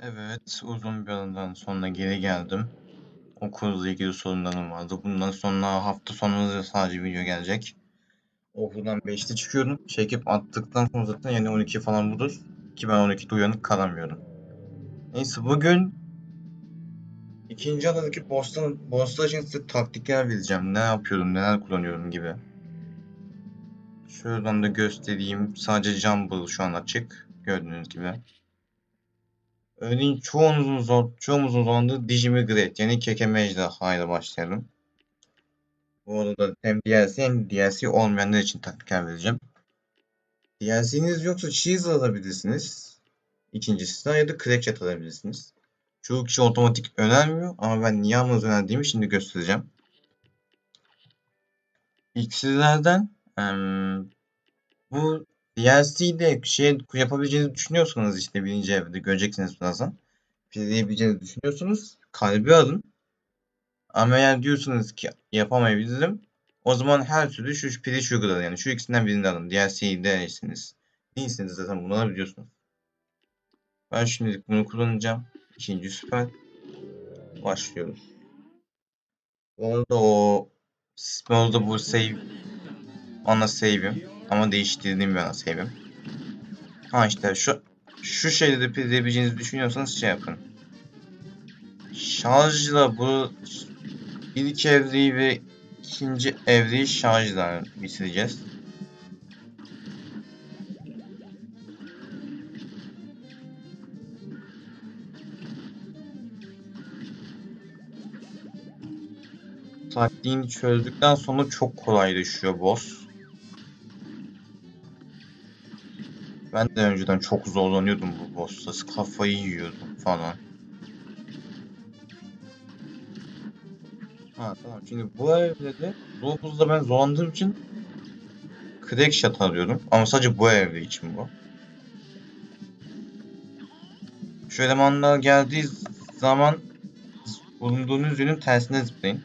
Evet, uzun bir aradan sonra geri geldim. Okulla ilgili sorunlarım vardı. Bundan sonra hafta sonu sadece video gelecek. Okuldan 5'te çıkıyorum. Çekip attıktan sonra zaten yani 12 falan bulur. Ki ben 12'de uyanık kalamıyorum. Neyse bugün ikinci adadaki boss'tan, boss'lar için size taktikler vereceğim. Ne yapıyorum, neler kullanıyorum gibi. Şuradan da göstereyim. Sadece Jumble şu an açık. Gördüğünüz gibi. Örneğin çoğunuzun zor, çoğumuzun zorlandığı Digimigrate yani kekeme ejderha ile başlayalım. Bu arada hem DLC hem DLC olmayanlar için taktikler vereceğim. DLC'niz yoksa Cheese alabilirsiniz. İkincisi de ya da Crack Chat alabilirsiniz. Çoğu kişi otomatik önermiyor ama ben niye yalnız önerdiğimi şimdi göstereceğim. İksirlerden em, bu DLC'de şey yapabileceğinizi düşünüyorsanız işte birinci evrede göreceksiniz birazdan. Playabileceğinizi düşünüyorsunuz. Kalbi alın. Ama eğer diyorsunuz ki yapamayabilirim. O zaman her türlü şu Piri Sugar'ı yani şu ikisinden birini alın. DLC'yi değilsiniz. Değilsiniz zaten bunu alabiliyorsunuz. Ben şimdilik bunu kullanacağım. İkinci süper. Başlıyoruz. Bu arada o Orada bu save ana save'im ama değiştirdiğim bir ana save'im. Ha işte şu şu şeyleri pileyebileceğinizi düşünüyorsanız şey yapın. Şarjla bu ilk evreyi ve ikinci evreyi şarjla bitireceğiz. Taktiğini çözdükten sonra çok kolay düşüyor boss. Ben de önceden çok zorlanıyordum bu boss'ta. Kafayı yiyordum falan. Ha tamam. Şimdi bu evde de Lopuz'da ben zorlandığım için Crack Shot alıyorum. Ama sadece bu evde için bu. Şu elemanlar geldiği zaman bulunduğunuz yönün tersine zıplayın.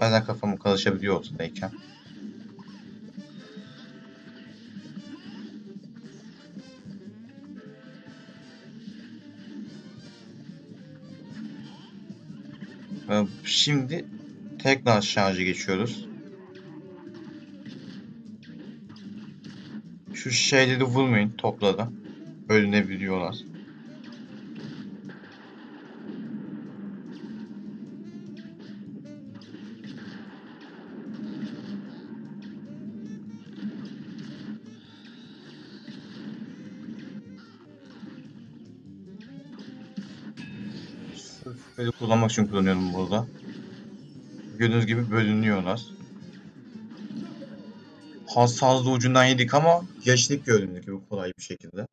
Bazen kafamı karışabiliyor ortadayken. Ee, Şimdi tekrar şarjı geçiyoruz. Şu şeyleri vurmayın toplara. Bölünebiliyorlar. Böyle kullanmak için kullanıyorum burada. Gördüğünüz gibi bölünüyorlar. Hassaslı ucundan yedik ama geçtik gördüğünüz gibi kolay bir şekilde.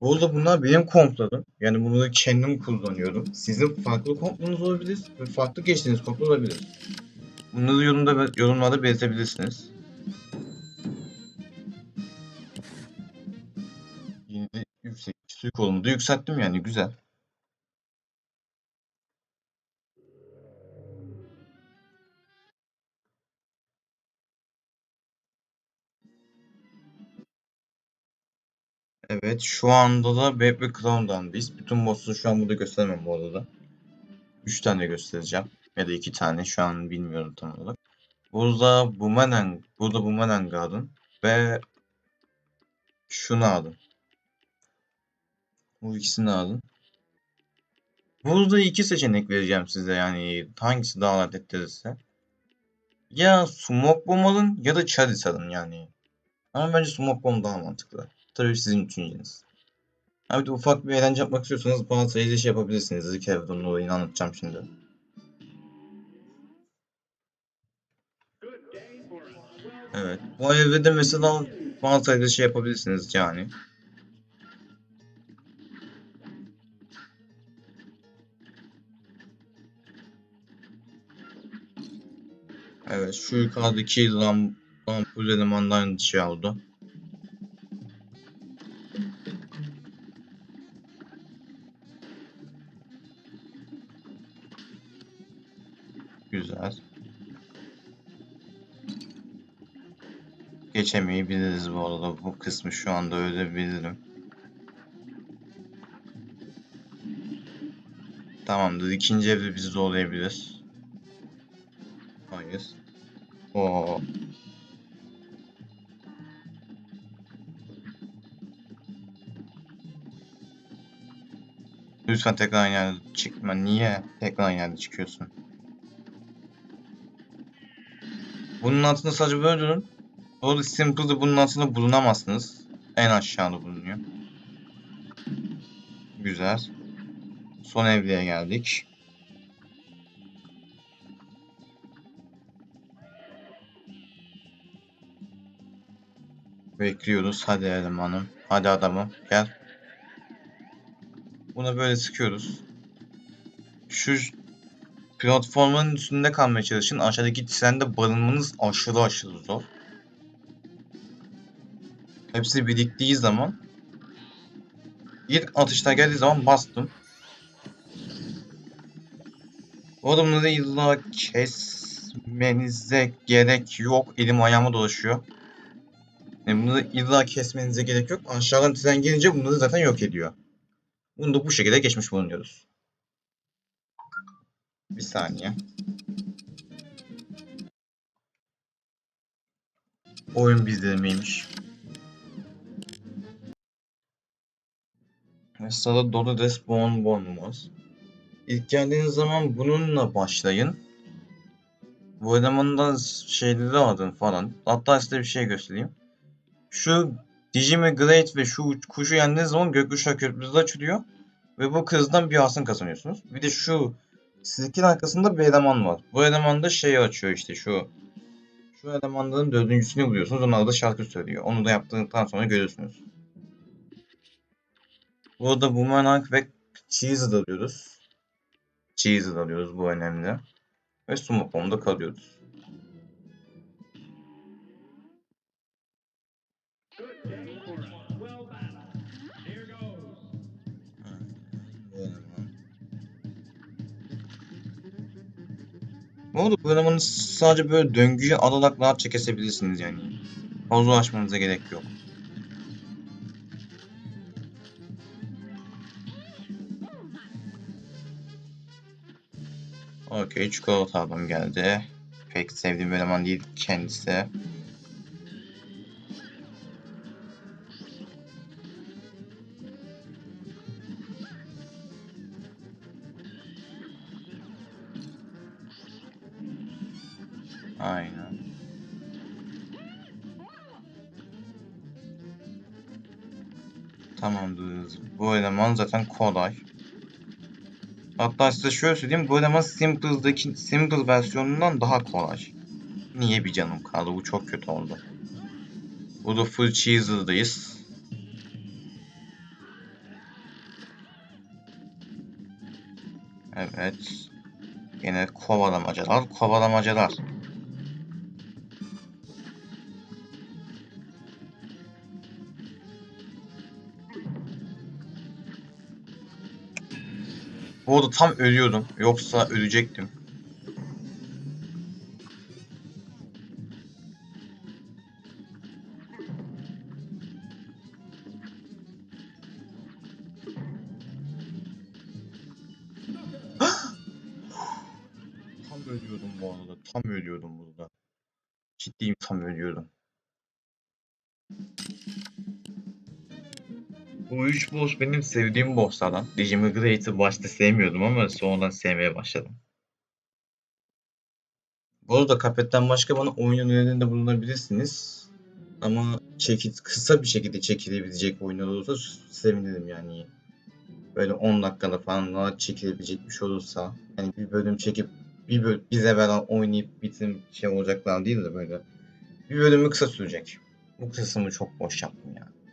Bu arada bunlar benim komplarım. Yani bunları kendim kullanıyorum. Sizin farklı komplarınız olabilir ve farklı geçtiğiniz komplar olabilir. Bunları yorumda, yorumlarda belirtebilirsiniz. Yine de yüksek suyu kolumu da yükselttim yani güzel. Evet şu anda da Baby Crown'dayız. Bütün boss'u şu an burada göstermem bu arada. 3 tane göstereceğim. Ya da 2 tane şu an bilmiyorum tam olarak. Burada Boomerang, burada Boomerang alın. Ve şunu alın. Bu ikisini alın. Burada iki seçenek vereceğim size yani hangisi daha rahat ettirirse. Ya Smoke Bomb alın ya da Charis alın yani. Ama bence Smoke Bomb daha mantıklı. Tabii sizin düşünceniz. Ha bir de ufak bir eğlence yapmak istiyorsanız bazı sayıda şey yapabilirsiniz. İlk evden olayını anlatacağım şimdi. Evet. Bu evde mesela bazı sayıda şey yapabilirsiniz yani. Evet şu yukarıdaki lamp, ampul elemandan şey oldu. Geçemeyebiliriz bu arada. Bu kısmı şu anda ölebilirim. Tamamdır. İkinci evde bizi zorlayabilir. Hayır. Oo. Lütfen tekrar aynı yerde çıkma. Niye tekrar aynı yerde çıkıyorsun? Bunun altında sadece böyle durun. Orada Simple'da bunun altında bulunamazsınız. En aşağıda bulunuyor. Güzel. Son evliye geldik. Bekliyoruz. Hadi elemanım. Hadi adamım. Gel. Buna böyle sıkıyoruz. Şu platformun üstünde kalmaya çalışın. Aşağıdaki trende barınmanız aşırı aşırı zor. Hepsi biriktiği zaman ilk atışta geldiği zaman bastım. İlla kesmenize gerek yok. Elim ayağıma dolaşıyor. Yani bunları illa kesmenize gerek yok. Aşağıdan tren gelince bunları zaten yok ediyor. Bunu da bu şekilde geçmiş bulunuyoruz. Bir saniye. Oyun bizleriymiş. Mesela dolu despawn bonumuz. İlk geldiğiniz zaman bununla başlayın. Bu elemandan şeyleri alın falan. Hatta size bir şey göstereyim. Şu Digimigrate ve şu kuşu yendiğiniz zaman gökkuşağı köprüsü açılıyor. Ve bu kızdan bir asın kazanıyorsunuz. Bir de şu silkin arkasında bir eleman var. Bu eleman da şeyi açıyor işte şu. Şu elemanların dördüncüsünü buluyorsunuz. Onlar da şarkı söylüyor. Onu da yaptıktan sonra görüyorsunuz. Burada Boomerang ve Cheese'ı alıyoruz. Cheese'ı alıyoruz bu önemli. Ve Sumo Bomb'da kalıyoruz. Bu. Bu arada bu elemanı sadece böyle döngüyü alarak rahatça kesebilirsiniz yani. Fazla uğraşmanıza gerek yok. Okey, çikolata adam geldi. Pek sevdiğim bir eleman değil kendisi. Aynen. Tamamdır. Bu eleman zaten kolay. Hatta size şöyle söyleyeyim. Bu eleman Simple'daki Simple versiyonundan daha kolay. Niye bir canım kaldı? Bu çok kötü oldu. Burada full cheese'dayız. Evet. Yine kovalamacalar, kovalamacalar. Bu arada tam ölüyordum. Yoksa ölecektim. tam ölüyordum bu arada. Tam ölüyordum burada. Ciddiyim tam ölüyordum. Bu üç boss benim sevdiğim bosslardan. Digimigrate'ı başta sevmiyordum ama sonradan sevmeye başladım. Bu arada Cuphead'den başka bana oyun önerilerinde bulunabilirsiniz. Ama çekil, kısa bir şekilde çekilebilecek oyunlar olursa sevinirim yani. Böyle 10 dakikada falan daha çekilebilecek bir şey olursa. Yani bir bölüm çekip bir böl bir level oynayıp bitim şey olacaklar değil de böyle. Bir bölümü kısa sürecek. Bu kısmı çok boş yaptım ya.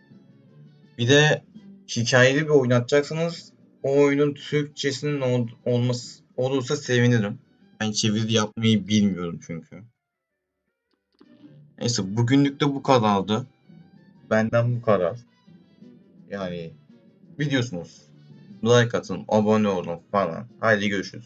Bir de hikayeli bir oyun atacaksanız o oyunun Türkçesinin ol- olması olursa sevinirim. Ben çeviri yapmayı bilmiyorum çünkü. Neyse bugünlük de bu kadardı. Benden bu kadar. Yani biliyorsunuz. Like atın, abone olun falan. Haydi görüşürüz.